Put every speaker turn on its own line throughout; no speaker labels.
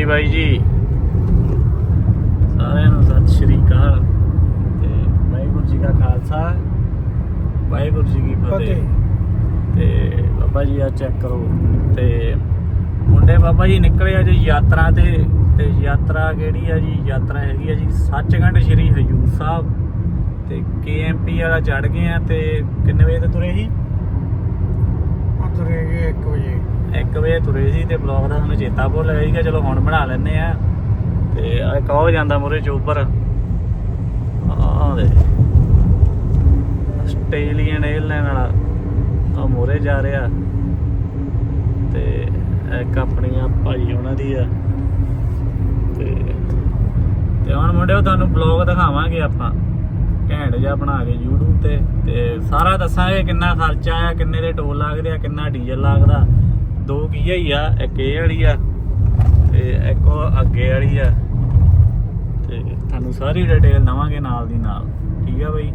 ਹਾਂਜੀ ਬਾਈ ਜੀ। ਸਾਰਿਆਂ ਨੂੰ ਸਤਿ ਸ਼੍ਰੀ ਅਕਾਲ। ਤੇ ਵਾਹਿਗੁਰੂ ਜੀ ਕਾ ਖਾਲਸਾ ਵਾਹਿਗੁਰੂ ਜੀ ਕੀ ਫਤਿਹ। ਤੇ ਬਾਬਾ ਜੀ ਆ ਚੈੱਕ ਕਰੋ। ਤੇ ਮੁੰਡੇ ਬਾਬਾ ਜੀ ਨਿਕਲੇ ਆ ਜੀ ਯਾਤਰਾ ਤੇ। ਤੇ ਯਾਤਰਾ ਕਿਹੜੀ ਆ ਜੀ? ਯਾਤਰਾ ਹੈਗੀ ਆ ਜੀ ਸੱਚਖੰਡ ਸ੍ਰੀ ਹਜੂਰ ਸਾਹਿਬ। ਤੇ ਕੇਐਮਪੀ ਵਾਲਾ ਚੜ ਗਏ ਆ ਤੇ ਕਿੰਨੇ ਵਜੇ ਤੇ ਤੁਰੇ ਸੀ
ਤੁਰੇ ਗਏ 1 ਵਜੇ।
1 ਵਜੇ ਤੁਰੇ ਸੀ ਤੇ ਬਲੌਗ ਦਾ ਸਾਨੂੰ ਚੇਤਾ ਭੁੱਲ ਗਿਆ ਸੀਗਾ, ਚਲੋ ਹੁਣ ਬਣਾ ਲੈਨੇ ਆ ਤੇ ਆ ਇੱਕ ਹੋ ਜਾਂਦਾ ਮੁਰੇ ਚੋਪਰ ਆਹ ਦੇ ਆਸਟ੍ਰੇਲੀਅਨ 에ਅਰਲਾਈਨ ਵਾਲਾ। ਆ ਮੁਰੇ ਜਾ ਰਿਹਾ। ਤੇ ਇੱਕ ਆਪਣੀਆਂ ਭਾਈ ਉਹਨਾਂ ਦੀ ਆ। ਤੇ ਤੇ ਹੁਣ ਮੁੰਡਿਓ ਤੁਹਾਨੂੰ ਬਲੌਗ ਦਿਖਾਵਾਂਗੇ ਆਪਾਂ। ਘੈਂਟ ਜਿਹਾ ਬਣਾ ਕੇ YouTube ਤੇ। ਤੇ ਸਾਰਾ ਦੱਸਾਂਗੇ ਕਿੰਨਾ ਖਰਚਾ ਆ ਕਿੰਨੇ ਦੇ ਟੋਲ ਲੱਗਦੇ ਆ, ਕਿੰਨਾ ਡੀਜ਼ਲ ਲੱਗਦਾ। ਦੋ ਕੀ ਹੀ ਆ, ਇੱਕ ਇਹ ਵਾਲੀ ਆ ਤੇ ਇੱਕ ਉਹ ਅੱਗੇ ਵਾਲੀ ਆ। ਤੇ ਤੁਹਾਨੂੰ ਸਾਰੀ ਡਿਟੇਲ ਦਵਾਂਗੇ ਨਾਲ ਦੀ ਨਾਲ, ਠੀਕ ਆ ਬਈ?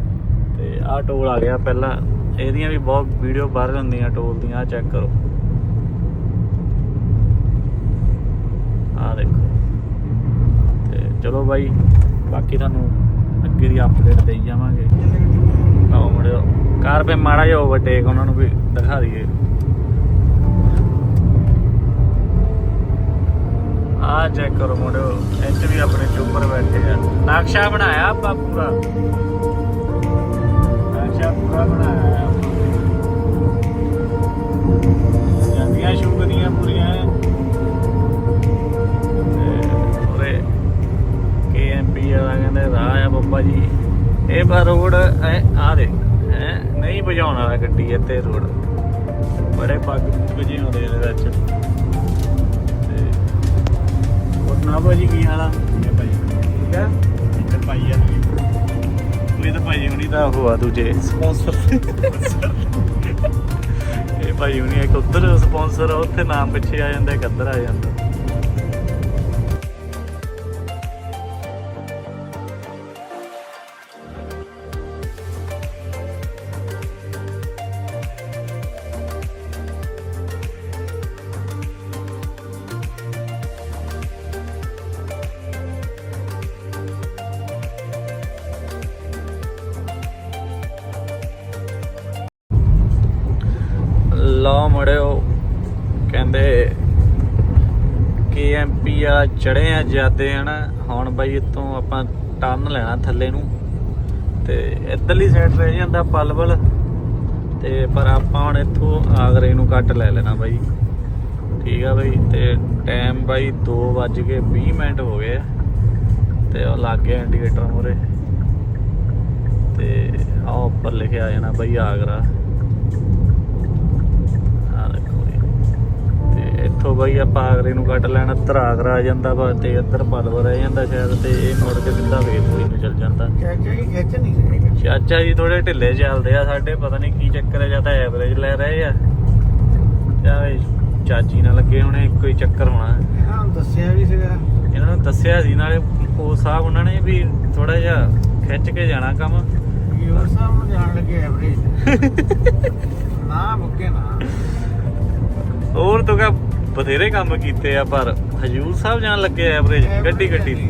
ਤੇ ਆਹ ਟੋਲ ਆ ਗਿਆ ਪਹਿਲਾਂ, ਇਹਦੀਆਂ ਵੀ ਬਹੁਤ ਵੀਡੀਓ ਬਾਹਰ ਹੁੰਦੀਆਂ ਟੋਲ ਦੀਆਂ, ਆਹ ਚੈੱਕ ਕਰੋ। ਆਹ ਦੇਖੋ। ਤੇ ਚਲੋ ਬਾਈ, ਬਾਕੀ ਤੁਹਾਨੂੰ ਅੱਗੇ ਦੀ ਅਪਡੇਟ ਦੇਈ ਜਾਵਾਂਗੇ। ਆਓ ਮੁੜਿਓ ਕਾਰ ਪੇ ਮਾੜਾ ਜਿਹਾ ਓਵਰਟੇਕ ਉਹਨਾਂ ਨੂੰ ਵੀ ਦਿਖਾ ਦਈਏ। ਆ ਚੈੱਕ ਕਰੋ ਮੁੰਡਿਓ, ਇੱਥੇ ਵੀ ਆਪਣੇ ਚੋਪਰ ਬੈਠੇ ਆ। ਨਕਸ਼ਾ ਬਣਾਇਆ ਆਪਾਂ ਪੂਰਾ। ਨਕਸ਼ਾ ਪੂਰਾ ਬਣਾਇਆ ਜਾਂਦੀਆਂ ਸ਼ੁਗਰੀਆਂ ਪੂਰੀਆਂ। ਉਰੇ ਕੇਐਮਪੀ ਵਾਲਾ ਕਹਿੰਦੇ, ਰਾਹ ਆ ਬੱਬਾ ਜੀ। ਇਹ ਬਾ ਰੋਡ ਆ ਦੇ ਨਹੀਂ ਭਜਾਉਣ ਵਾਲਾ ਗੱਡੀ, ਇੱਥੇ ਰੋਡ। ਬੜੇ ਪੱਗ ਵਜੇ ਹੁੰਦੇ ਇਹਦੇ ਵਿੱਚ। ਨਾ ਭਾਜੀ ਕੀ ਹਾਲ ਆ?
ਭਾਈ
ਠੀਕ ਆ?
ਇੱਧਰ ਭਾਈ ਆ।
ਕੋਈ ਤਾਂ ਭਾਈ ਹੁਣੀ ਤਾਂ ਉਹ ਆ ਦੂਜੇ ਸਪਾਂਸਰ ਇਹ ਭਾਈ ਹੁਣੀ ਇੱਕ ਉੱਧਰ ਸਪਾਂਸਰ ਆ ਉੱਥੇ ਨਾਮ ਪਿੱਛੇ ਆ ਜਾਂਦਾ ਇੱਕ ਇੱਧਰ ਆ ਜਾਂਦਾ। ਕੇਐਮਪੀ ਆ ਚੜੇ ਆ, ਜਾਂਦੇ ਹਨ ਹੁਣ ਬਾਈ ਇੱਥੋਂ ਆਪਾਂ ਟਰਨ ਲੈਣਾ ਥੱਲੇ ਨੂੰ। ਤੇ ਇੱਧਰਲੀ ਸਾਈਡ ਰਹਿ ਜਾਂਦਾ ਪਲਵਲ। ਤੇ ਪਰ ਆਪਾਂ ਹੁਣ ਇੱਥੋਂ ਆਗਰੇ ਨੂੰ ਕੱਟ ਲੈ ਲੈਣਾ ਬਾਈ। ਠੀਕ ਆ ਬਾਈ, ਤੇ ਟਾਈਮ ਬਾਈ 2:20 ਮਿੰਟ ਹੋ ਗਏ ਆ। ਤੇ ਉਹ ਲੱਗ ਗਿਆ ਇੰਡੀਕੇਟਰ ਮੂਰੇ ਤੇ ਆ ਉੱਪਰ ਲਿਖਿਆ ਆ ਜਾਣਾ ਬਾਈ ਆਗਰਾ। ਇੱਥੋਂ ਬਈ ਆਪਾਂ ਆਗਰੇ ਨੂੰ ਕੱਟ ਲੈਣਾ ਇੱਧਰ ਆਗਰਾ ਆ ਜਾਂਦਾ ਵਾ ਤੇ ਇੱਧਰ ਪਲਵਰ ਰਹਿ ਜਾਂਦਾ ਸ਼ਾਇਦ ਤੇ ਇਹ ਮੁੜ ਕੇ ਸਿੱਧਾ ਵੇਖੋਈ ਨੂੰ ਚੱਲ ਜਾਂਦਾ।
ਚਾਚਾ ਜੀ ਖਿੱਚ ਨਹੀਂ ਰਹੇ
ਚਾਚਾ ਜੀ ਥੋੜੇ ਢਿੱਲੇ ਚੱਲਦੇ ਆ ਸਾਡੇ ਪਤਾ ਨਹੀਂ ਕੀ ਚੱਕਰ ਹੈ ਜਾਂ ਤਾਂ ਐਵਰੇਜ ਲੈ ਰਹੇ ਆ। ਜਾਂ ਇਹ ਚਾਚੀ ਨਾਲ ਲੱਗੇ ਹੋਣੇ ਹੀ ਚੱਕਰ ਹੋਣਾ।
ਇਹਨਾਂ ਨੂੰ ਦੱਸਿਆ ਵੀ ਸੀਗਾ।
ਇਹਨਾਂ ਨੂੰ ਦੱਸਿਆ ਸੀ ਨਾਲੇ ਉਹ ਸਾਹਿਬ ਉਹਨਾਂ ਨੇ ਵੀ ਥੋੜਾ ਜਿਹਾ ਖਿੱਚ ਕੇ ਜਾਣਾ ਕੰਮ।
ਯੂਰ ਸਾਹਿਬ ਨੂੰ ਜਾਣ ਲੱਗੇ ਐਵਰੇਜ ਨਾ ਮੁੱਕੇ ਨਾ।
ਹੋਰ ਤੋਂ ਕਾ ਬਥੇਰੇ ਕੰਮ ਕੀਤੇ ਆ ਪਰ ਹਜੂਰ ਸਾਹਿਬ ਜਾਣ ਲੱਗੇ ਐਵਰੇਜ ਗੱਡੀ ਗੱਡੀ ਦੀ।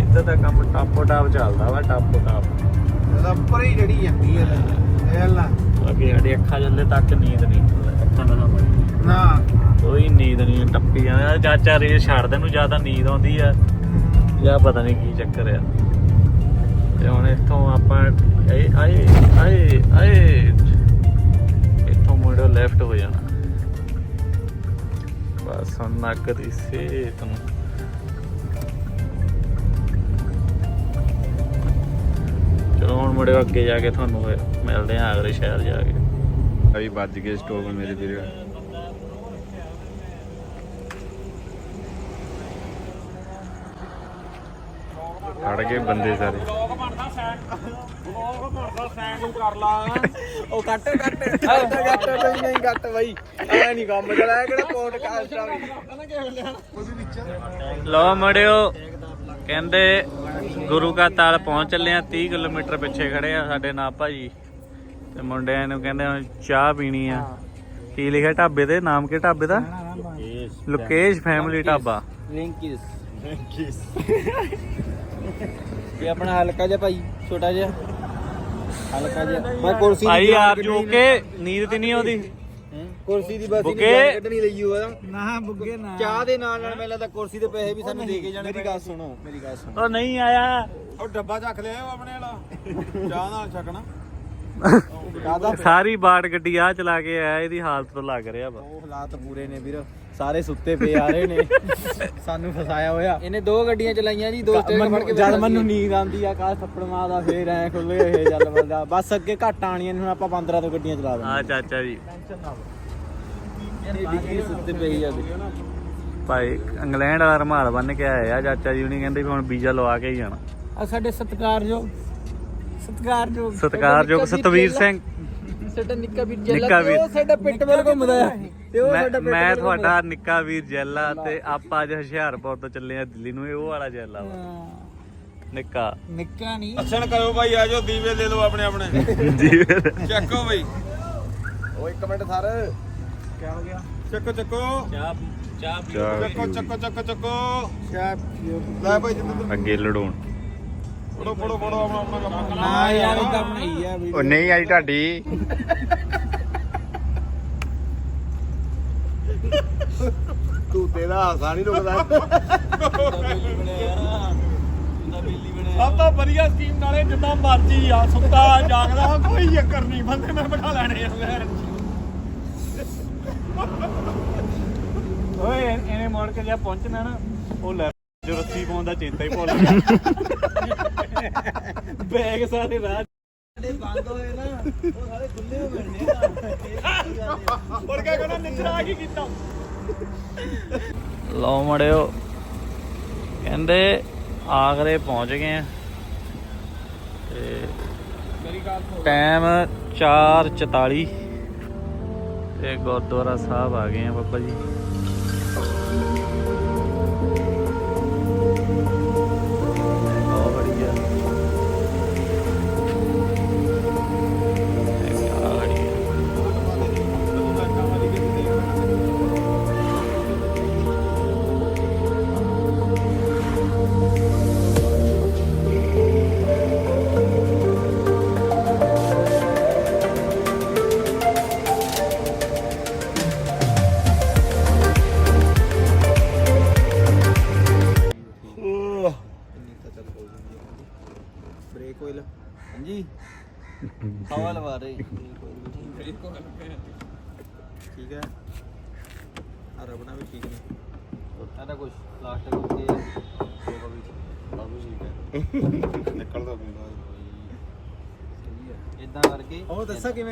ਇੱਧਰ ਦਾ ਕੰਮ ਟਾਪੋ ਟਾਪ ਚੱਲਦਾ ਵਾ ਟਾਪੋ ਟਾਪ।
ਇਹਦਾ ਉੱਪਰ ਹੀ ਜੜੀ ਜਾਂਦੀ ਹੈ ਇਹ ਲਾ
ਅੱਗੇ ਸਾਡੀ ਅੱਖਾਂ ਜੱਲੇ ਤੱਕ ਨੀਂਦ ਨਹੀਂ ਅੱਖਾਂ ਦਾ ਨਾ
ਨਾ।
ਕੋਈ ਨੀਂਦ ਨਹੀਂ ਟੱਪੀ ਜਾਂਦਾ। ਚਾਚਾ ਰੇਸ ਛੱਡਦੇ ਨੂੰ ਜ਼ਿਆਦਾ ਨੀਂਦ ਆਉਂਦੀ ਆ ਜਾਂ ਪਤਾ ਨਹੀਂ ਕੀ ਚੱਕਰ ਆ। ਤੇ ਹੁਣ ਇੱਥੋਂ ਆਪਾਂ ਬਸ ਹੁਣ ਚਲੋ ਹੁਣ ਮੁੜਿਓ ਅੱਗੇ ਜਾ ਕੇ ਤੁਹਾਨੂੰ ਮਿਲਦੇ ਆ ਅਗਲੇ ਸ਼ਹਿਰ ਜਾ ਕੇ।
ਅਭੀ ਵੱਜ ਗਏ ਸਟੋਵ ਮੇਰੇ ਵੀਰੇ। ਖੜ ਗਏ ਬੰਦੇ ਸਾਰੇ।
ਉਹ ਕੱਟ ਕੱਟ ਕੱਟ ਕੱਟ ਬਈ ਨਹੀਂ ਕੱਟ ਬਈ। ਐ ਨਹੀਂ ਕੰਮ ਚਲਾਇਆ ਕਿਹੜਾ ਪੋਡਕਾਸਟ ਆ
ਲੋ ਮੜਿਓ ਕਹਿੰਦੇ ਗੁਰੂ ਕਾ ਤਾਲ ਪਹੁੰਚ ਚੱਲੇ ਆ 30 ਕਿਲੋਮੀਟਰ ਪਿੱਛੇ ਖੜੇ ਆ ਸਾਡੇ ਨਾਲ ਭਾਜੀ। ਤੇ ਮੁੰਡਿਆਂ ਨੂੰ ਕਹਿੰਦੇ ਚਾਹ ਪੀਣੀ ਆ। ਕੀ ਲਿਖਿਆ ਢਾਬੇ ਤੇ? ਨਾਮ ਕੀ ਢਾਬੇ ਦਾ? ਲੋਕੇਸ਼ ਫੈਮਿਲੀ ਢਾਬਾ।
ਲਿੰਕਿਸ। ਇਹ ਆਪਣਾ ਹਲਕਾ ਜਿਹਾ ਭਾਈ ਛੋਟਾ ਜਿਹਾ। ਹਲਕਾ ਜਿਹਾ। ਮੈਂ ਕੁਰਸੀ
ਭਾਈ
ਕੱਢਣੀ
ਜੋ ਕੇ ਨੀਂਦ ਤੇ ਨਹੀਂ ਆਉਂਦੀ।
ਹੈਂ? ਕੁਰਸੀ ਦੀ ਬਸ ਕੱਢਣੀ ਲਈ ਹੋਆ
ਨਾ ਬੁੱਗੇ ਨਾ।
ਚਾਹ ਦੇ ਨਾਲ ਨਾਲ ਮੈਨੂੰ ਤਾਂ ਕੁਰਸੀ ਦੇ ਪੈਸੇ ਵੀ ਸਾਨੂੰ ਦੇ ਕੇ ਜਾਣੇ ਮੇਰੀ ਗੱਲ ਸੁਣੋ ਮੇਰੀ ਗੱਲ ਸੁਣੋ।
ਉਹ ਨਹੀਂ ਆਇਆ।
ਉਹ ਡੱਬਾ ਚੱਕ ਲਿਆ ਆਪਣੇ ਵਾਲਾ। ਚਾਹ ਨਾਲ ਛਕਣਾ
ਸਾਰੀ ਬਾੜ ਗੱਡੀ ਆ ਚਲਾ ਕੇ ਆਇਆ ਇਹਦੀ ਹਾਲਤ ਤੋਂ ਲੱਗ ਰਿਹਾ ਵਾ।
ਉਹ ਹਾਲਾਤ ਪੂਰੇ ਨੇ ਵੀਰ। ਸਾਰੇ ਸੁੱਤੇ ਪਏ ਆ ਰਹੇ ਨੇ। ਸਾਨੂੰ ਫਸਾਇਆ ਹੋਇਆ। ਇਹਨੇ ਦੋ ਗੱਡੀਆਂ ਚਲਾਈਆਂ ਜੀ ਦੋ ਸਟੇਟ ਫੜ ਕੇ ਜਦ ਮੈਨੂੰ ਨੀਂਦ ਆਉਂਦੀ ਆ ਕਾਹ ਥੱਪੜ ਮਾਰਦਾ ਫੇਰ ਐ ਖੁੱਲੇ ਇਹ ਚੱਲ ਬੰਦਾ ਬਸ ਅੱਗੇ ਘੱਟ ਆਣੀਆਂ ਨੇ ਹੁਣ ਆਪਾਂ 15 ਤੋਂ ਗੱਡੀਆਂ ਚਲਾ ਦਿੰਦੇ
ਆ ਚਾਚਾ ਜੀ।
ਇਹ ਡਿੱਗੀ ਸੁੱਤੇ ਪਈ ਆ ਵੀ।
ਭਾਈ ਇੰਗਲੈਂਡ ਵਾਲਾ ਰਮਾਲ ਬੰਨ ਕੇ ਆਏ ਆ ਚਾਚਾ ਜੀ ਉਹਨੇ ਕਹਿੰਦੇ ਵੀ ਹੁਣ ਵੀਜ਼ਾ ਲਵਾ ਕੇ ਹੀ ਜਾਣਾ।
ਆ ਸਾਡੇ ਸਤਿਕਾਰਯੋਗ ਸਤਿਕਾਰਯੋਗ
ਸਤਿਕਾਰਯੋਗ ਸਤਵੀਰ ਸਿੰਘ।
ਸਾਡਾ ਨਿੱਕਾ ਵੀਰ ਜੱਲਾ ਤੇ। ਉਹ ਸਾਡਾ ਪਿੱਟ ਵੱਲ ਘੁੰਮਦਾ ਆ ਤੇ ਉਹ ਸਾਡਾ ਪਿੱਟ
ਮੈਂ ਤੁਹਾਡਾ ਨਿੱਕਾ ਵੀਰ ਜੈਲਾ ਤੇ ਆਪਾਂ ਅੱਜ ਹੁਸ਼ਿਆਰਪੁਰ ਤੋਂ ਚੱਲੇ ਆ ਦਿੱਲੀ ਨੂੰ ਇਹ ਉਹ ਵਾਲਾ ਜੈਲਾ ਵਾ। ਨਿੱਕਾ।
ਨਿੱਕਾ ਨਹੀਂ।
ਦਰਸ਼ਨ ਕਰੋ ਭਾਈ ਆਜੋ ਦੀਵੇ ਦੇ ਦਿਓ ਆਪਣੇ ਆਪਣੇ।
ਜੀ
ਚੱਕੋ ਭਾਈ
ਉਹ ਇੱਕ ਮਿੰਟ ਸਰ।
ਚੱਕੋ ਚੱਕੋ।
ਚਾਹ ਚਾਹ
ਚਾਹ
ਚੱਕੋ ਚੱਕੋ ਚੱਕੋ ਚੱਕੋ।
ਸ਼ਾਪ
ਲੈ ਭਾਈ ਜਿੰਦ
ਅੱਗੇ ਲੜਾਉਣ।
ਫੜੋ ਫੜੋ ਫੜੋ ਆਪਣਾ ਆਪਣਾ ਕੰਮ।
ਨਾ ਯਾਰ ਇਦਾਂ ਬਣਾਈ ਆ ਵੀ।
ਉਹ ਨਹੀਂ ਆਈ ਢਾਡੀ
ਤੂੰ ਤੇਰਾ ਹਾਸਾ ਨਹੀਂ ਰੁਕਦਾ।
ਸਭ ਤੋਂ ਵਧੀਆ ਸਕੀਮ ਨਾਲੇ ਜਿੱਦਾਂ ਮਰਜ਼ੀ ਆ ਸੁੱਤਾ ਜਾਗਦਾ ਕੋਈ ਚੱਕਰ ਨਹੀਂ ਬੰਦੇ ਮੈਂ ਬਿਠਾ ਲੈਣੇ ਆ
ਓਏ ਇਹਨੇ ਮੁੜ ਕੇ ਜਾ ਪਹੁੰਚਣਾ ਨਾ ਉਹ ਲੈ ਜੋ ਰੱਸੀ ਪਾਉਣ ਦਾ ਚੇਤਾ ਹੀ ਭੁੱਲ ਗਿਆ। ਬੈਗ ਸਾਰੇ ਰਾਹ
ਬੰਦ ਹੋਏ ਨਾ ਉਹ ਸਾਰੇ ਖੁੱਲੇ ਹੋ ਮਿਲਣੇ ਆ
ਹੋਰ ਕਿਆ ਕਹਿੰਦਾ ਨਿਚਰਾ ਕੀ ਕੀਤਾ?
ਲਓ ਮੜਿਓ। ਕਹਿੰਦੇ ਆਗਰੇ ਪਹੁੰਚ ਗਏ ਆ। ਤੇ ਟਾਈਮ 4:44 ਤੇ ਗੁਰਦੁਆਰਾ ਸਾਹਿਬ ਆ ਗਏ ਆ ਬਾਬਾ ਜੀ।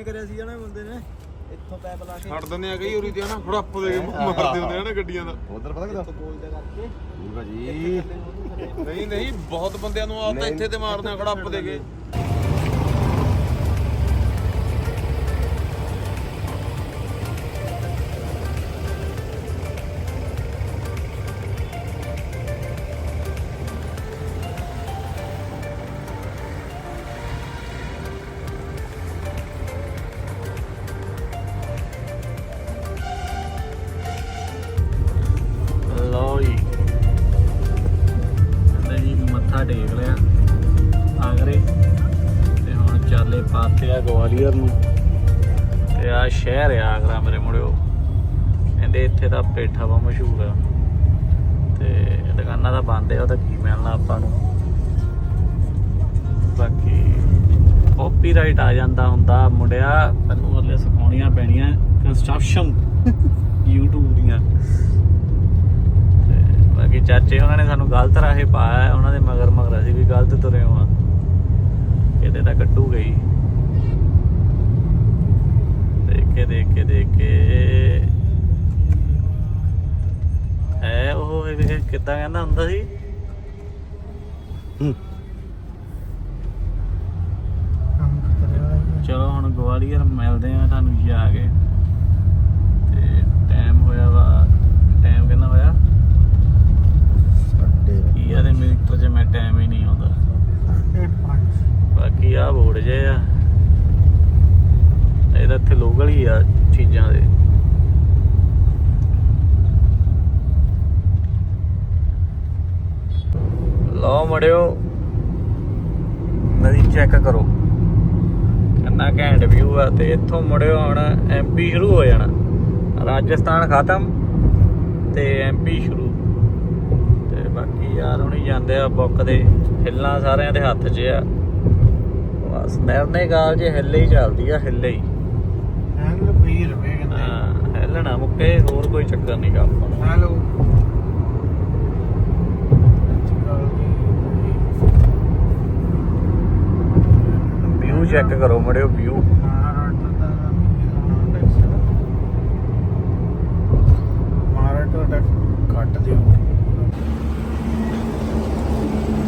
ਕਿਵੇਂ ਕਰਿਆ ਸੀ ਨਾ ਬੰਦੇ ਨੇ? ਇੱਥੋਂ ਪੈਪ ਲਾ ਕੇ
ਛੱਡ ਦਿੰਦੇ ਆ ਕਈ ਉਰੀ ਤੇ ਨਾ ਫੜੱਪ ਦੇ ਕੇ ਮਾਰਦੇ ਹੁੰਦੇ ਆ ਨਾ ਗੱਡੀਆਂ ਦਾ।
ਉਧਰ ਪਤਾ ਕਿਦਾਂ? ਕੋਲ ਦਾ ਕਰਕੇ
ਜੀ। ਨਹੀਂ ਨਹੀਂ ਬਹੁਤ ਬੰਦਿਆਂ ਨੂੰ ਆਦਤ ਇੱਥੇ ਤੇ ਮਾਰਦੇ ਆ ਖੜੱਪ ਦੇ ਕੇ।
ਕਹਿੰਦੇ ਇੱਥੇ ਦਾ ਪੇਠਾ ਵਾ ਮਸ਼ਹੂਰ ਆ। ਤੇ ਦੁਕਾਨਾਂ ਦਾ ਬੰਦ ਆ ਉਹਦਾ ਕੀ ਮਿਲਣਾ ਆਪਾਂ ਨੂੰ। ਬਾਕੀ ਕਾਪੀਰਾਈਟ ਆ ਜਾਂਦਾ ਹੁੰਦਾ ਮੁੰਡਿਆ ਤੈਨੂੰ ਹਲੇ ਸਿਖਾਉਣੀਆਂ ਪੈਣੀਆਂ ਕੰਸਟਰਕਸ਼ਨ YouTube ਦੀਆਂ। ਬਾਕੀ ਚਾਚੇ ਉਹਨਾਂ ਨੇ ਸਾਨੂੰ ਗਲਤ ਰਾਹੇ ਪਾਇਆ ਉਹਨਾਂ ਦੇ ਮਗਰ ਮਗਰ ਅਸੀਂ ਵੀ ਗਲਤ ਤੁਰੇ ਹਾਂ। ਇਹਦੇ ਤਾਂ ਕੱਢੂ ਗਈ। ਦੇਖ ਕੇ ਦੇਖ ਕੇ ਦੇਖ। ਕੇ ਹੈ ਉਹ ਇਹ ਕਿੱਦਾਂ ਕਹਿੰਦਾ ਹੁੰਦਾ ਸੀ? ਚਲੋ ਹੁਣ ਗਵਾਲੀਅਰ ਮਿਲਦੇ ਆ ਤੁਹਾਨੂੰ ਜਾ ਕੇ। ਤੇ ਟਾਈਮ ਹੋਇਆ ਵਾ ਟਾਈਮ ਕਿੰਨਾ ਹੋਇਆ? ਕੀ ਆ ਦੇ ਮੀਟਰ 'ਚ ਮੈਂ ਟਾਈਮ ਹੀ ਨਹੀਂ ਆਉਂਦਾ। ਬਾਕੀ ਆ ਬੋੜ ਜੇ ਆ। ਇਹ ਤਾਂ ਇੱਥੇ ਲੋਕਲ ਹੀ ਆ ਚੀਜ਼ਾਂ ਦੇ।
ਲਓ ਮੜਿਓ। ਨਦੀ ਚੈੱਕ ਕਰੋ। ਕਿੰਨਾ ਘੈਂਟ ਵਿਊ ਆ ਤੇ ਇੱਥੋਂ ਮੁੜਿਓ ਹੁਣ ਐਮਪੀ ਸ਼ੁਰੂ ਹੋ ਜਾਣਾ। ਰਾਜਸਥਾਨ ਖਤਮ ਤੇ ਐਮਪੀ ਸ਼ੁਰੂ। ਤੇ ਬਾਕੀ ਯਾਰ ਹੁਣੀ ਜਾਂਦੇ ਆ ਬੁੱਕ ਦੇ। ਹਿੱਲਾਂ ਸਾਰਿਆਂ ਦੇ ਹੱਥ 'ਚ ਆ। ਬਸ ਨਿਰਨੇ ਗਾਲ ਜੇ ਹਿੱਲੇ ਹੀ ਚੱਲਦੀ ਆ ਹਿੱਲੇ ਹੀ।
ਹੈਂਗਲ ਫ੍ਰੀ ਰਵੇ
ਹਾਂ ਹਿੱਲਣਾ ਮੁੱਕੇ ਹੋਰ ਕੋਈ ਚੱਕਰ ਨਹੀਂ ਗਾ ਆਪਾਂ
ਹੈਲੋ
ਵਿਊ ਚੈੱਕ ਕਰੋ ਮੜਿਓ ਵਿਊ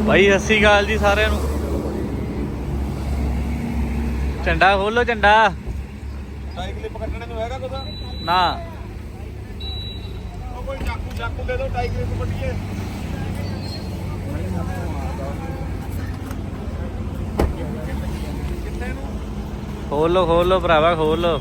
ਭਾਈ ਸਤਿ ਸ਼੍ਰੀ ਅਕਾਲ ਜੀ ਸਾਰਿਆਂ ਨੂੰ। ਝੰਡਾ ਖੋਲੋ ਝੰਡਾ।
ਸਾਈਕਲ ਪਕੜਨੇ ਨੂੰ। ਹੈਗਾ ਕੁਝ
ਨਾ
ਉਹ ਕੋਈ ਚਾਕੂ ਚਾਕੂ ਦੇ ਦਿਓ ਟਾਈ ਕਲਿੱਪ ਕੱਟੀਏ
ਖੋਲੋ ਲੋ ਭਰਾਵਾ ਖੋਲੋ।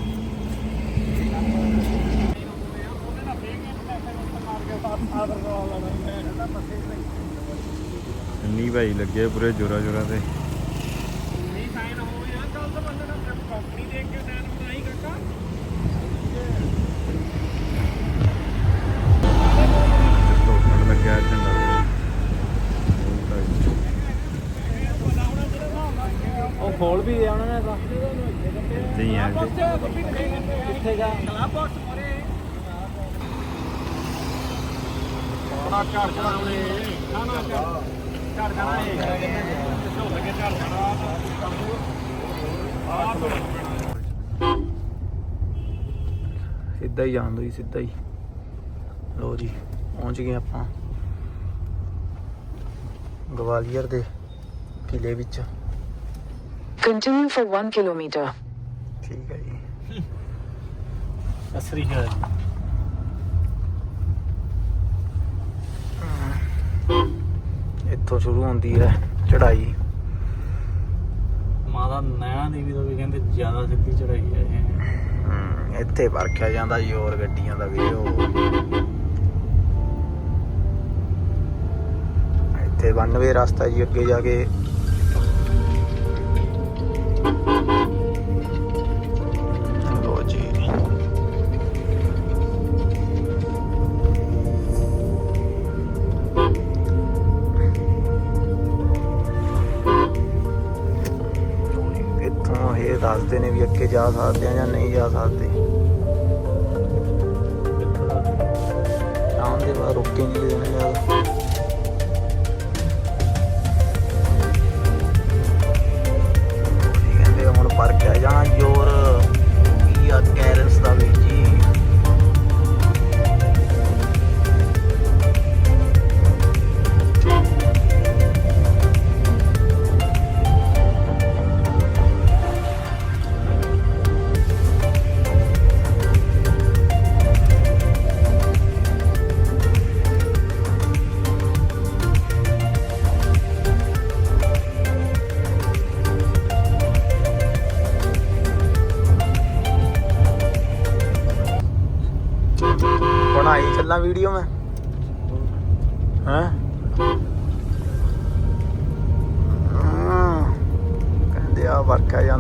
ਨੀ ਭਾਈ ਲੱਗੇ ਪੂਰੇ ਜੋਰਾ ਜੋਰਾ ਤੇ।
ਆਪਣਾ ਘਰ ਚਲਾਉਣੇ ਨਾ ਨਾ ਘਰ ਘਰ ਜਾਣਾ ਇਹ। ਝੁੱਲ ਕੇ ਘਰ ਜਾਣਾ ਆਹ
ਸਿੱਧਾ ਹੀ ਜਾਣ ਦੋ ਜੀ ਸਿੱਧਾ ਹੀ। ਲੋ ਜੀ ਪਹੁੰਚ ਗਏ ਆਪਾਂ। ਗਵਾਲੀਅਰ ਦੇ ਕਿਲੇ ਵਿੱਚ।
Continue for 1 kilometer.
ਠੀਕ ਹੈ ਜੀ। ਅਸਰੀ ਹੈ ਇੱਥੋਂ ਸ਼ੁਰੂ ਹੁੰਦੀ ਹੈ ਚੜਾਈ ਮਾਤਾ ਨੈਣਾ ਦੇਵੀ ਤੋਂ ਵੀ ਕਹਿੰਦੇ ਜ਼ਿਆਦਾ ਸਿੱਧੀ ਚੜਾਈ ਹੈ ਇਹ। ਇੱਥੇ ਵਰਖਿਆ ਜਾਂਦਾ ਜ਼ੋਰ ਗੱਡੀਆਂ ਦਾ ਵੀਡੀਓ ਇੱਥੇ 92 ਰਸਤਾ ਜੀ ਅੱਗੇ ਜਾ ਕੇ ਦੱਸਦੇ ਨੇ ਵੀ ਅੱਗੇ ਜਾ ਸਕਦੇ ਆ ਜਾਂ ਨਹੀਂ ਜਾ ਸਕਦੇ। ਸ਼ਾਮ ਦੇ ਬਾਅਦ ਰੁਕੇ ਨਹੀਂ ਦੇਣਾ ਜ਼ਿਆਦਾ।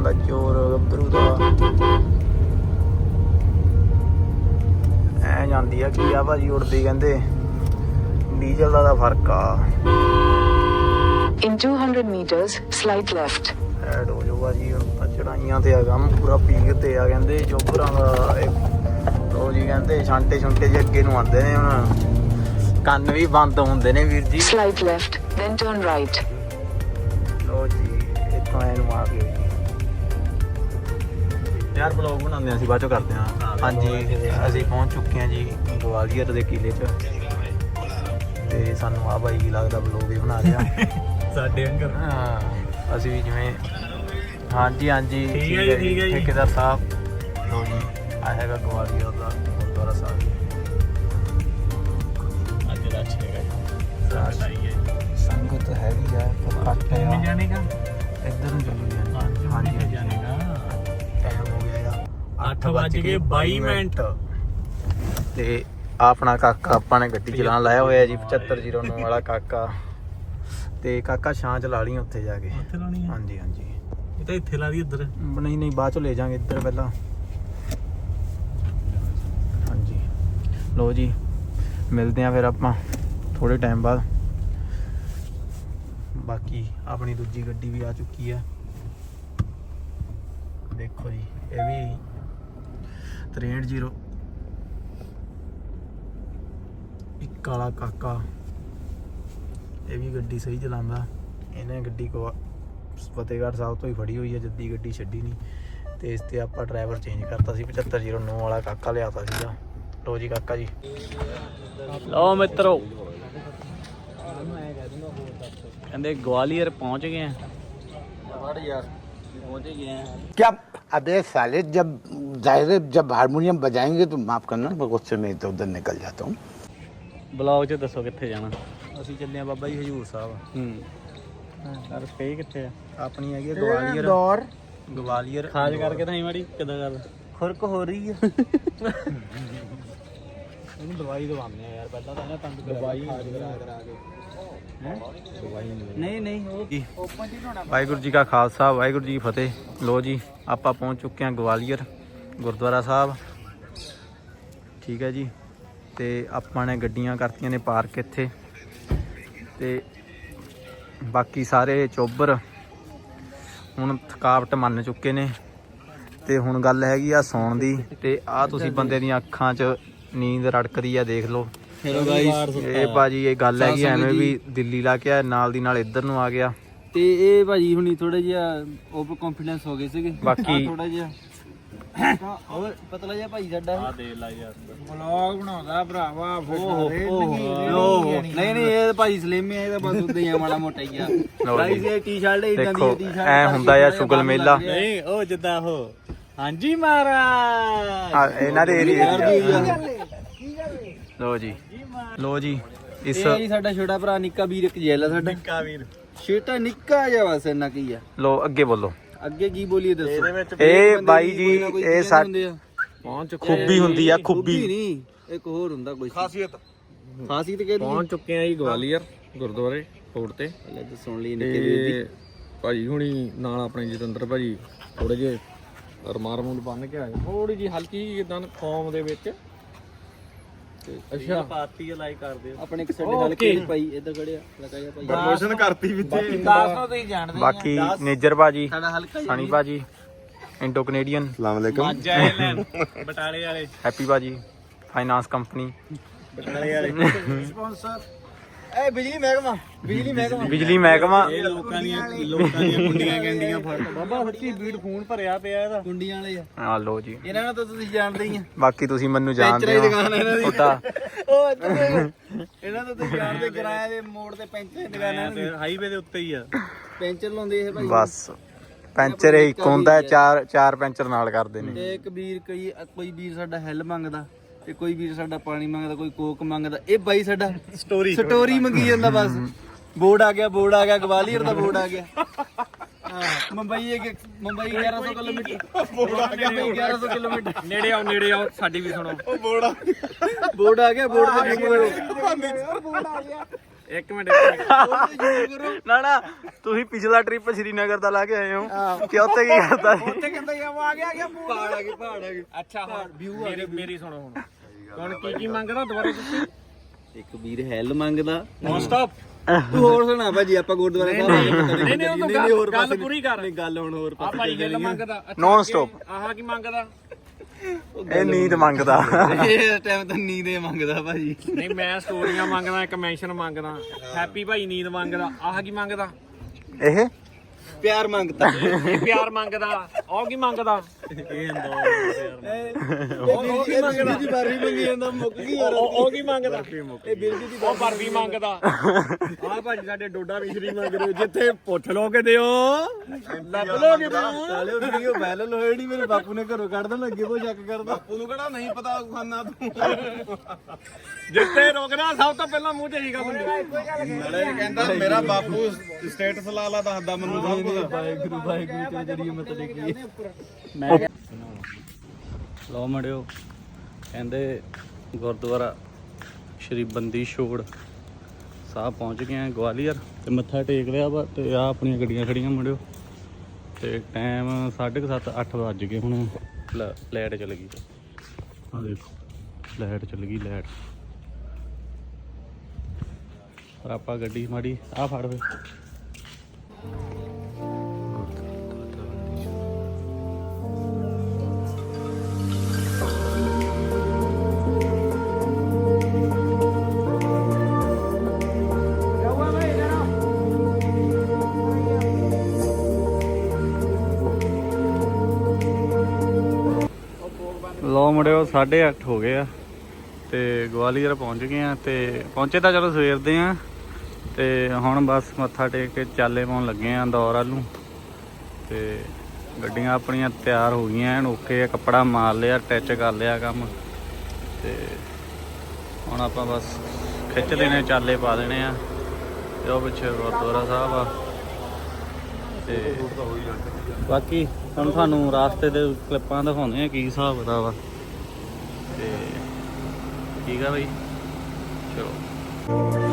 ਜਾਂਦਾ ਚੋਰ ਗੱਭਰੂ ਦਾ। ਐ ਜਾਂਦੀ ਆ ਕੀ ਆ ਭਾਜੀ ਉੜਦੀ ਕਹਿੰਦੇ। ਡੀਜ਼ਲ ਦਾ ਫ਼ਰਕ ਆ।
In 200 meters, slight left.
Add ਹੋ ਜੋ ਭਾਜੀ ਹੁਣ ਚੜਾਈਆਂ ਤੇ ਆ ਕੰਮ ਪੂਰਾ ਪੀਕ ਤੇ ਆ ਕਹਿੰਦੇ ਚੋਬਰਾਂ ਦਾ ਲੋ ਜੀ ਕਹਿੰਦੇ ਛਾਂਟੇ ਛੁੰਟੇ ਜੇ ਅੱਗੇ ਨੂੰ ਆਉਂਦੇ ਨੇ ਹੁਣ। ਕੰਨ ਵੀ ਬੰਦ ਹੁੰਦੇ ਨੇ ਵੀਰ ਜੀ।
Slight left, then turn right.
ਲੋ ਜੀ ਇੱਥੋਂ ਐ ਨੂੰ ਆ ਗਏ ਜੀ ਯਾਰ ਬਲੌਗ ਬਣਾਉਂਦੇ ਆ ਅਸੀਂ ਬਾਅਦ ਚੋਂ ਕਰਦੇ ਹਾਂ। ਹਾਂਜੀ ਅਸੀਂ ਪਹੁੰਚ ਚੁੱਕੇ ਹਾਂ ਜੀ ਗਵਾਲੀਅਰ ਦੇ ਕਿਲੇ 'ਚ। ਤੇ ਸਾਨੂੰ ਆ ਬਾਈ ਲੱਗਦਾ ਬਲੌਗ ਵੀ ਬਣਾ ਰਿਹਾ।
ਸਾਡੇ ਅੰਗਰ
ਹਾਂ ਅਸੀਂ ਵੀ ਜਿਵੇਂ ਹਾਂਜੀ ਹਾਂਜੀ
ਠੀਕ ਹੈ ਜੀ, ਠੀਕ ਹੈ ਜੀ।
ਠੇਕੇਦਾਰ ਸਾਹਿਬ। ਲੋ ਜੀ ਆ ਹੈਗਾ ਗਵਾਲੀਅਰ ਦਾ ਗੁਰਦੁਆਰਾ ਸਾਹਿਬ।
ਅੱਜ ਦਾ ਛੇਗਾ ਹੈ।
ਸੰਗਤ ਹੈਗੀ ਆ ਪਰ ਘੱਟ ਆ।
ਨਹੀਂ ਜਾਣੇਗਾ
ਇੱਧਰ ਨੂੰ ਚੱਲੂ
ਹਾਂਜੀ ਜਾਣੇਗਾ।
ਹੋ ਆ
8 ਵੱਜ ਕੇ 22 ਮਿੰਟ।
ਤੇ ਆਹ ਆਪਣਾ ਕਾਕਾ ਆਪਾਂ ਨੇ ਗੱਡੀ ਚਲਾਉਣ ਲਾਇਆ ਹੋਇਆ ਜੀ 7509 ਵਾਲਾ ਕਾਕਾ। ਤੇ ਕਾਕਾ ਛਾਂ ਚ ਲਾ ਲਈ ਉੱਥੇ ਜਾ ਕੇ।
ਉੱਥੇ ਲਾਣੀ ਆ?
ਹਾਂਜੀ ਹਾਂਜੀ।
ਇਹ ਤਾਂ ਇੱਥੇ ਲਾ ਦੀ ਇੱਧਰ।
ਨਹੀਂ ਨਹੀਂ ਬਾਅਦ ਚ ਲੈ ਜਾਾਂਗੇ ਇੱਧਰ ਪਹਿਲਾਂ। ਹਾਂਜੀ। ਲੋ ਜੀ ਮਿਲਦੇ ਆ ਫਿਰ ਆਪਾਂ ਥੋੜੇ ਟਾਈਮ ਬਾਅਦ। ਬਾਕੀ ਆਪਣੀ ਦੂਜੀ ਗੱਡੀ ਵੀ ਆ ਚੁੱਕੀ ਆ। ਦੇਖੋ ਜੀ ਇਹ ਵੀ 6380 ਇੱਕ ਕਾਲਾ ਕਾਕਾ ਇਹ ਵੀ ਗੱਡੀ ਸਹੀ ਚਲਾਉਂਦਾ ਇਹਨੇ ਗੱਡੀ ਕੋ ਫਤਿਹਗੜ੍ਹ ਸਾਹਿਬ ਤੋਂ ਹੀ ਫੜੀ ਹੋਈ ਹੈ ਜੱਦੀ ਗੱਡੀ ਛੱਡੀ ਨਹੀਂ ਤੇ ਇਸ ਤੇ ਆਪਾਂ ਡਰਾਈਵਰ ਚੇਂਜ ਕਰਤਾ ਸੀ 7509 ਵਾਲਾ ਕਾਕਾ ਲਿਆਤਾ ਸੀਗਾ ਲੋ ਜੀ ਕਾਕਾ ਜੀ
ਲਓ ਮਿੱਤਰੋ ਕਹਿੰਦੇ ਗਵਾਲੀਅਰ ਪਹੁੰਚ ਗਏ ਆ ਪਹੁੰਚ ਗਏ ਆ
क्या अबे साले जब जाहिर है जब हारमोनियम बजाएंगे तो माफ करना मैं गुस्से में इधर उधर निकल जाता हूँ
ਬਲੌਗ 'ਚ ਦੱਸੋ ਕਿੱਥੇ ਜਾਣਾ
ਅਸੀਂ ਚੱਲੇ ਆ ਬਾਬਾ ਜੀ ਹਜੂਰ ਸਾਹਿਬ
ਹੂੰ ਸਰ ਸਹੀ ਕਿੱਥੇ ਆ
ਆਪਣੀ ਹੈਗੀ ਆ ਗਵਾਲੀਅਰ ਗਵਾਲੀਅਰ
ਖਾਜ ਕਰਕੇ ਤਾਂ ਹੀ ਮਾੜੀ ਕਿਦਾਂ ਗੱਲ
ਖੁਰਕ ਹੋ ਰਹੀ ਆ ਇਹਨੂੰ ਦਵਾਈ ਦਵਾਉਂਦੇ ਆ ਯਾਰ ਪਹਿਲਾਂ ਤਾਂ ਨਾ ਤੰਗ ਦਵਾਈ ਕਰਾ ਕਰਾ ਕੇ ਨਹੀਂ ਨਹੀਂ ਉਹ ਵਾਹਿਗੁਰੂ ਜੀ ਕਾ ਖਾਲਸਾ ਵਾਹਿਗੁਰੂ ਜੀ ਫਤਿਹ। ਲੋ ਜੀ ਆਪਾਂ ਪਹੁੰਚ ਚੁੱਕੇ ਹਾਂ ਗਵਾਲੀਅਰ ਗੁਰਦੁਆਰਾ ਸਾਹਿਬ। ਠੀਕ ਹੈ ਜੀ ਤੇ ਆਪਾਂ ਨੇ ਗੱਡੀਆਂ ਕਰਤੀਆਂ ਨੇ ਪਾਰਕ ਇੱਥੇ। ਤੇ ਬਾਕੀ ਸਾਰੇ ਚੋਬਰ ਹੁਣ ਥਕਾਵਟ ਮੰਨ ਚੁੱਕੇ ਨੇ। ਤੇ ਹੁਣ ਗੱਲ ਹੈਗੀ ਆ ਸੌਣ ਦੀ ਤੇ ਆ ਤੁਸੀਂ ਬੰਦੇ ਦੀਆਂ ਅੱਖਾਂ 'ਚ ਨੀਂਦ ਰੜਕਦੀ ਆ ਦੇਖ ਲਓ। ਹੈਲੋ ਗਾਇਸ ਇਹ ਬਾਜੀ ਇਹ ਗੱਲ ਹੈਗੀ ਐਵੇਂ ਵੀ ਦਿੱਲੀ ਲਾ ਕੇ ਆਇਆ, ਨਾਲ ਦੀ ਨਾਲ ਇੱਧਰ ਨੂੰ ਆ ਗਿਆ।
ਤੇ ਇਹ ਭਾਜੀ ਹੁਣੀ ਥੋੜਾ ਜਿਹਾ ਓਵਰ ਕੰਫੀਡੈਂਸ ਹੋ ਗਏ ਸੀਗੇ।
ਬਾਕੀ-
ਥੋੜਾ ਜਿਹਾ। ਹੋਰ ਪਤਲਾ ਜਿਹਾ ਭਾਈ ਸਾਡਾ।
ਆ ਦੇ ਲਾ ਯਾਰ।
ਵਲੌਗ ਬਣਾਉਂਦਾ ਭਰਾਵਾ
ਓਹੋ ਨਹੀਂ ਨਹੀਂ ਇਹ ਭਾਈ ਸਲਿਮ ਹੈ ਇਹ ਤਾਂ ਬਸ ਉਦਾਂ ਹੀ ਆ ਮਾੜਾ ਮੋਟਾ ਹੀ ਆ।
ਜੀ।
ਇਹ ਟੀ-ਸ਼ਰਟ ਇਦਾਂ ਦੀ ਹੈ ਟੀ-ਸ਼ਰਟ
ਐ ਹੁੰਦਾ ਆ ਸ਼ੁਗਲ ਮੇਲਾ।
ਨਹੀਂ ਉਹ ਜਿੱਦਾਂ ਉਹ। ਹਾਂਜੀ ਮਹਾਰਾਜ।
ਆ, ਇਹਨਾਂ ਦੇ ਏਰੀਆ ਲੋ ਜੀ। ਲੋ ਜੀ ਇਸ
ਇਹ ਜੀ ਸਾਡਾ ਛੋਟਾ ਭਰਾ ਨਿੱਕਾ ਵੀਰ ਇੱਕ ਜੈਲਾ ਸਾਡਾ।
ਨਿੱਕਾ ਵੀਰ।
ਛੇਟਾ ਨਿੱਕਾ ਜਿਹਾ ਬਸ ਇੰਨਾ ਕੀ ਆ।
ਲੋ ਅੱਗੇ ਬੋਲੋ।
ਅੱਗੇ ਕੀ ਬੋਲੀਏ ਦੱਸੋ?
ਇਹਦੇ ਵਿੱਚ
ਇਹ ਬਾਈ ਜੀ ਇਹ ਸਾ।
ਪਹੁੰਚ
ਖੂਬੀ ਹੁੰਦੀ ਆ
ਖੂਬੀ। ਨਹੀਂ ਇੱਕ ਹੋਰ ਹੁੰਦਾ ਕੋਈ।
ਖਾਸੀਅਤ।
ਖਾਸੀਅਤ ਕਿਹੜੀ
ਪਹੁੰਚ ਚੁੱਕੇ ਆ ਜੀ ਗਵਾਲੀਅਰ ਗੁਰਦੁਆਰੇ ਰੋਡ ਤੇ।
ਲੈ ਤਾਂ ਸੁਣ ਲਈ ਨਿੱਕੇ ਵੀਰ ਦੀ।
ਤੇ ਭਾਜੀ ਹੁਣੀ ਨਾਲ ਆਪਣੇ ਜਤਿੰਦਰ ਭਾਜੀ ਥੋੜੇ ਜੇ ਰਮਾਰ ਮੂਲ ਬੰਨ ਕੇ ਆਏ। ਥੋੜੀ ਜੀ ਹਲਕੀ ਇਦਾਂ ਕੌਮ ਦੇ ਵਿੱਚ। ਅੱਛਾ।
ਪਾਰਟੀ ਲਾਈਕ ਕਰਦੇ
ਆਪਣੇ ਇੱਕ ਸਾਡੇ ਹਲਕੇ ਚ ਭਾਈ ਇੱਧਰ ਖੜਿਆ ਲਗਾ ਜਾ ਭਾਈ।
ਪ੍ਰਮੋਸ਼ਨ ਕਰਤੀ ਵਿੱਚ।
ਬਾਕੀ ਨੇਜਰ ਬਾਜੀ
ਸਾਡਾ ਹਲਕਾ ਹੀ
ਸਣੀ ਬਾਜੀ ਇੰਡੋ ਕੈਨੇਡੀਅਨ।
ਮਾਝਾ ਬਟਾਲੇ ਵਾਲੇ।
ਹੈਪੀ ਬਾਜੀ ਫਾਈਨਾਂਸ ਕੰਪਨੀ
ਬਟਾਲੇ ਵਾਲੇ।
ਏ ਬਿਜਲੀ ਮਹਿਕਮਾ ਬਿਜਲੀ ਮਹਿਕਮਾ।
ਬਿਜਲੀ ਮਹਿਕਮਾ।
ਇਹ ਲੋਕਾਂ ਦੀਆਂ ਲੋਕਾਂ ਦੀਆਂ ਕੁੰਡੀਆਂ ਗੰਡੀਆਂ ਫੜ। ਬਾਬਾ ਸੱਚੀ ਬੀੜ ਖੂਨ ਭਰਿਆ ਪਿਆ ਇਹਦਾ।
ਕੁੰਡੀਆਂ ਵਾਲੇ ਆ।
ਆ ਲੋ ਜੀ।
ਇਹਨਾਂ ਨੂੰ ਤਾਂ ਤੁਸੀਂ ਜਾਣਦੇ ਹੀ ਆ।
ਬਾਕੀ ਤੁਸੀਂ ਮੈਨੂੰ ਜਾਣਦੇ ਹੋ।
ਦੁਕਾਨ ਇਹਨਾਂ ਦੀ। ਉਹ। ਇਹਨਾਂ ਤੋਂ ਤੁਸੀਂ ਜਾਣਦੇ ਕਿਰਾਏ ਦੇ ਮੋੜ ਤੇ ਪੈਂਚਰ ਦੀ ਦੁਕਾਨ ਦੀ।
ਹਾਈਵੇ ਦੇ ਉੱਤੇ ਹੀ ਆ।
ਪੈਂਚਰ ਲਾਉਂਦੇ ਇਹ ਭਾਈ।
ਬਸ। ਪੈਂਚਰ ਇੱਕ ਹੁੰਦਾ ਚਾਰ ਚਾਰ ਪੈਂਚਰ ਨਾਲ ਕਰਦੇ ਨੇ।
ਤੇ ਇੱਕ ਵੀਰ ਕਈ ਕੋਈ ਵੀਰ ਸਾਡਾ ਹੈਲ ਮੰਗਦਾ। ਤੇ ਕੋਈ ਵੀਰ ਸਾਡਾ ਪਾਣੀ ਮੰਗਦਾ ਕੋਈ ਕੋਕ ਮੰਗਦਾ ਇਹ ਬਾਈ ਸਾਡਾ
ਸਟੋਰੀ
ਸਟੋਰੀ ਮੰਗੀ ਜਾਂਦਾ ਬਸ। ਬੋਰਡ ਆ ਗਿਆ ਬੋਰਡ ਆ ਗਿਆ ਗਵਾਲੀਅਰ ਦਾ ਬੋਰਡ ਆ ਗਿਆ। ਹਾਂ ਮੁੰਬਈ ਇੱਕ ਮੁੰਬਈ 1100 ਕਿਲੋਮੀਟਰ। ਬੋਰਡ ਆ ਗਿਆ। 1100 ਕਿਲੋਮੀਟਰ।
ਨੇੜੇ ਆਓ ਨੇੜੇ ਆਓ ਸਾਡੀ ਵੀ ਸੁਣੋ।
ਬੋਰਡ ਆ ਗਿਆ। ਬੋਰਡ ਤੇ ਲਿਖੋ
ਇੱਕ ਮਿੰਟ
ਨਾ ਨਾ ਤੁਸੀਂ ਪਿਛਲਾ ਟ੍ਰਿਪ ਸ਼੍ਰੀਨਗਰ ਦਾ ਲਾ ਕੇ ਆਏ ਹੋ। ਕਿ ਉੱਥੇ ਕੀ ਕਰਦਾ ਸੀ?
ਕਹਿੰਦਾ ਯਾ ਆ ਗਿਆ ਗਿਆ ਪਹਾੜ ਆ ਗਏ ਪਹਾੜ ਆ ਗਏ।
ਅੱਛਾ ਹੁਣ ਮੇਰੀ ਮੇਰੀ ਸੁਣੋ ਹੁਣ। ਕੌਣ ਕੀ ਕੀ ਮੰਗਦਾ ਦੁਬਾਰਾ ਤੁਸੀਂ?
ਇੱਕ ਵੀਰ ਹੈਲ ਮੰਗਦਾ।
ਨੋ ਸਟਾਪ
ਤੂੰ ਹੋਰ ਸੁਣਾ ਭਾਜੀ ਆਪਾਂ ਗੁਰਦੁਆਰਾ ਸਾਹਿਬ ਆ
ਨਹੀਂ ਨਹੀਂ ਉਹ ਗੱਲ- ਪੂਰੀ ਕਰ।
ਨਹੀਂ ਗੱਲ ਹੁਣ ਹੋਰ
ਆ
ਪਾਸੇ
ਭਾਈ ਗੱਲ ਮੰਗਦਾ। ਅੱਗੇ
stop.
ਆਹ ਕੀ ਮੰਗਦਾ?
ਇਹ ਨੀਂਦ ਮੰਗਦਾ।
ਇਸ ਟਾਈਮ ਤਾਂ ਨੀਂਦ ਹੀ ਮੰਗਦਾ ਭਾਜੀ।
ਨਹੀਂ ਮੈਂ ਸਟੋਰੀਆਂ ਮੰਗਦਾ ਇੱਕ ਮੈਂਸ਼ਨ ਮੰਗਦਾ। ਹੈਪੀ ਭਾਈ ਨੀਂਦ ਮੰਗਦਾ। ਆਹ ਕੀ ਮੰਗਦਾ?
ਇਹ?
ਪਿਆਰ ਮੰਗਦਾ
ਇਹ ਪਿਆਰ ਮੰਗਦਾ। ਉਹ ਕੀ ਮੰਗਦਾ?
ਇਹ ਬਿਰਦੀ ਮੰਗਦਾ ਦੀ ਬਾਰੀ ਮੰਗੀ ਜਾਂਦਾ ਮੁੱਕ ਗਈ ਯਾਰ।
ਉਹ ਉਹ ਕੀ ਮੰਗਦਾ?
ਇਹ ਬਿਰਦੀ ਦੀ
ਉਹ ਬਰਫੀ ਮੰਗਦਾ। ਆਹ ਭਾਜੀ ਸਾਡੇ ਡੋਡਾ ਮਿਸ਼ਰੀ ਮੰਗ ਰਹੇ ਜਿੱਥੇ ਪੁੱਛ ਲੋਗੇ ਦਿਓ। ਲੱਭ ਲੋਗੇ
ਸਾਲੇ ਉਹ ਵੀਡੀਓ ਵਾਇਰਲ ਹੋਈ ਨਹੀਂ ਮੇਰੇ ਬਾਪੂ ਨੇ ਘਰੋਂ ਕੱਢ ਦੇਣ ਅੱਗੇ ਉਹ ਚੈੱਕ ਕਰਦਾ।
ਉਹਨੂੰ ਕਿਹੜਾ ਨਹੀਂ ਪਤਾ ਖਾਨਾ ਤੂੰ।
ਜਿੱਥੇ ਰੋਕਣਾ ਸਭ ਤੋਂ ਪਹਿਲਾਂ ਮੂੰਹ ਤੇ ਹੀ ਗੱਲ ਹੁੰਦੀ।
ਨਾਲੇ ਕਹਿੰਦਾ ਮੇਰਾ ਬਾਪੂ ਸਟੇਟਸ ਲਾ ਲਾ ਦੱਸਦਾ ਮੈਨੂੰ ਸਭ ਕੁਝ
ਵਾਹਿਗੁਰੂ ਵਾਹਿਗੁਰੂ ਤੇ ਜਿਹੜੀ
ਲੋ ਮੜਿਓ ਕਹਿੰਦੇ ਗੁਰਦੁਆਰਾ ਸ਼੍ਰੀ ਬੰਦੀ ਛੋੜ ਸਾਹਿਬ ਪਹੁੰਚ ਗਏ ਆ ਗਵਾਲੀਅਰ ਤੇ ਮੱਥਾ ਟੇਕ ਲਿਆ ਵਾ ਤੇ ਆ ਆਪਣੀਆਂ ਗੱਡੀਆਂ ਖੜੀਆਂ ਮੁੰਡਿਓ ਤੇ ਟਾਈਮ 7:30 8 ਵੱਜ ਗਏ ਹੁਣ। ਲ- ਲਾਈਟ ਚੱਲ ਗਈ। ਆ ਦੇਖੋ ਲਾਈਟ ਚੱਲ ਗਈ ਲਾਈਟ ਪਰ ਆਪਾਂ ਗੱਡੀ ਮਾੜੀ ਆ ਫੜ ਵੇ। 8:30 ਹੋ ਗਏ ਆ ਤੇ ਗਵਾਲੀਅਰ ਪਹੁੰਚ ਗਏ ਆ ਤੇ ਪਹੁੰਚੇ ਤਾਂ ਚਲੋ ਸਵੇਰ ਦੇ ਆ ਤੇ ਹੁਣ ਬਸ ਮੱਥਾ ਟੇਕ ਕੇ ਚਾਲੇ ਪਾਉਣ ਲੱਗੇ ਆ ਦੌਰ ਵੱਲ ਨੂੰ। ਤੇ ਗੱਡੀਆਂ ਆਪਣੀਆਂ ਤਿਆਰ ਹੋ ਗਈਆਂ ਐਨ ਓਕੇ ਆ, ਕੱਪੜਾ ਮਾਰ ਲਿਆ ਟੈਚ ਕਰ ਲਿਆ ਕੰਮ। ਤੇ ਹੁਣ ਆਪਾਂ ਬਸ ਖਿੱਚ ਦੇਣੇ ਚਾਲੇ ਪਾ ਦੇਣੇ ਆ। ਤੇ ਉਹ ਪਿੱਛੇ ਗੁਰਦੁਆਰਾ ਸਾਹਿਬ ਆ। ਤੇ ਬਾਕੀ ਹੁਣ ਤੁਹਾਨੂੰ ਰਾਸਤੇ ਦੇ ਕਲਿੱਪਾਂ ਦਿਖਾਉਂਦੇ ਆ ਕੀ ਹਿਸਾਬ ਕਿਤਾਬ ਆ। ਤੇ ਠੀਕ ਆ ਬਈ। ਚਲੋ।